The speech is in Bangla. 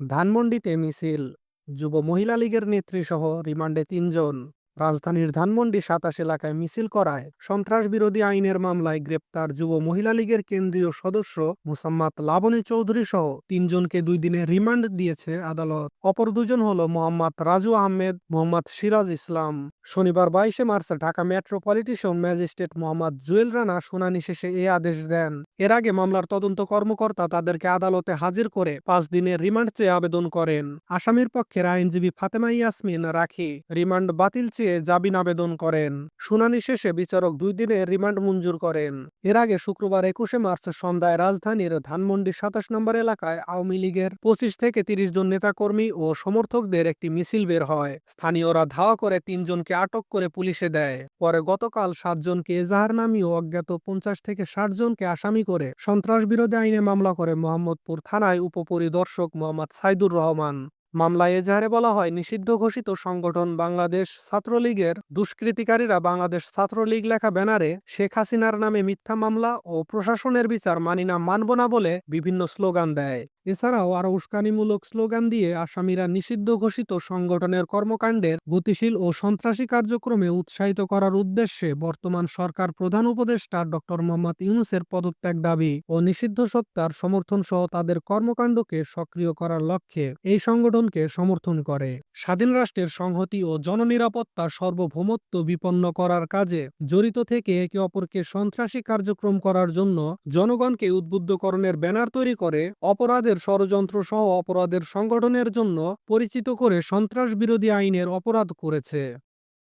ধানমন্ডিতে মিছিল যুব মহিলা লীগের নেত্রীসহ রিমান্ডে তিনজন। রাজধানীর ধানমন্ডি সাতাশ এলাকায় মিছিল করায় সন্ত্রাস বিরোধী আইনের মামলায় গ্রেপ্তার যুব মহিলা লীগের কেন্দ্রীয় সদস্য মুসাম্মাত লাবনী চৌধুরী সহ তিনজনকে দুই দিনের রিমান্ড দিয়েছে আদালত। অপর দুজন হল মোহাম্মদ রাজু আহমেদ, মোহাম্মদ সিরাজ ইসলাম। শনিবার বাইশে March Dhaka metropolitan magistrate Mohammad Jewel Rana শুনানি শেষে এ আদেশ দেন। এর আগে মামলার তদন্ত কর্মকর্তা তাদেরকে আদালতে হাজির করে পাঁচ দিনের রিমান্ড চেয়ে আবেদন করেন। আসামির পক্ষের আইনজীবী ফাতেমা ইয়াসমিন রাখি। রিমান্ড বাতিল চেয়ে জামিন আবেদন করেন। শুনানি শেষে বিচারক দুই দিনের রিমান্ড মঞ্জুর করেন। এর আগে শুক্রবার একুশে মার্চ সন্ধ্যায় রাজধানীর ধানমন্ডি সাতাশ নম্বর এলাকায় আওয়ামী লীগের পঁচিশ থেকে তিরিশ জন নেতাকর্মী ও সমর্থকদের একটি মিছিল বের হয়। স্থানীয়রা ধাওয়া করে তিনজনকে আটক করে পুলিশে দেয়। পরে গতকাল সাতজনকে এজাহার নামীয় অজ্ঞাত পঞ্চাশ থেকে ষাট জনকে আসামি করে সন্ত্রাস বিরোধী আইনে মামলা করে মোহাম্মদপুর থানায় উপপরিদর্শক মোহাম্মদ সাইদুর রহমান। মামলায় এজাহারে বলা হয়, নিষিদ্ধ ঘোষিত সংগঠন বাংলাদেশ ছাত্রলীগের দুষ্কৃতিকারীরা বাংলাদেশ ছাত্রলীগ লেখা ব্যানারে শেখ হাসিনার নামে মিথ্যা মামলা ও প্রশাসনের বিচার মানি না মানব না বলে বিভিন্ন স্লোগান দেয়। এছাড়াও আরও উস্কানিমূলক স্লোগান দিয়ে আসামিরা নিষিদ্ধ ঘোষিত সংগঠনের কর্মকাণ্ডের গতিশীল ও সন্ত্রাসী কার্যক্রমে উৎসাহিত করার উদ্দেশ্যে বর্তমান সরকার প্রধান উপদেষ্টা ডক্টর মোহাম্মদ ইউনুসের পদত্যাগ দাবি ও নিষিদ্ধ সত্তার সমর্থন সহ তাদের কর্মকাণ্ডকে সক্রিয় করার লক্ষ্যে এই সংগঠনকে সমর্থন করে। স্বাধীন রাষ্ট্রের সংহতি ও জননিরাপত্তা সার্বভৌমত্ব বিপন্ন করার কাজে জড়িত থেকে একে অপরকে সন্ত্রাসী কার্যক্রম করার জন্য জনগণকে উদ্বুদ্ধকরণের ব্যানার তৈরি করে, অপরাধের ষড়যন্ত্র সহ অপরাধের সংগঠনের জন্য পরিচিত করে সন্ত্রাস বিরোধী আইনের অপরাধ করেছে।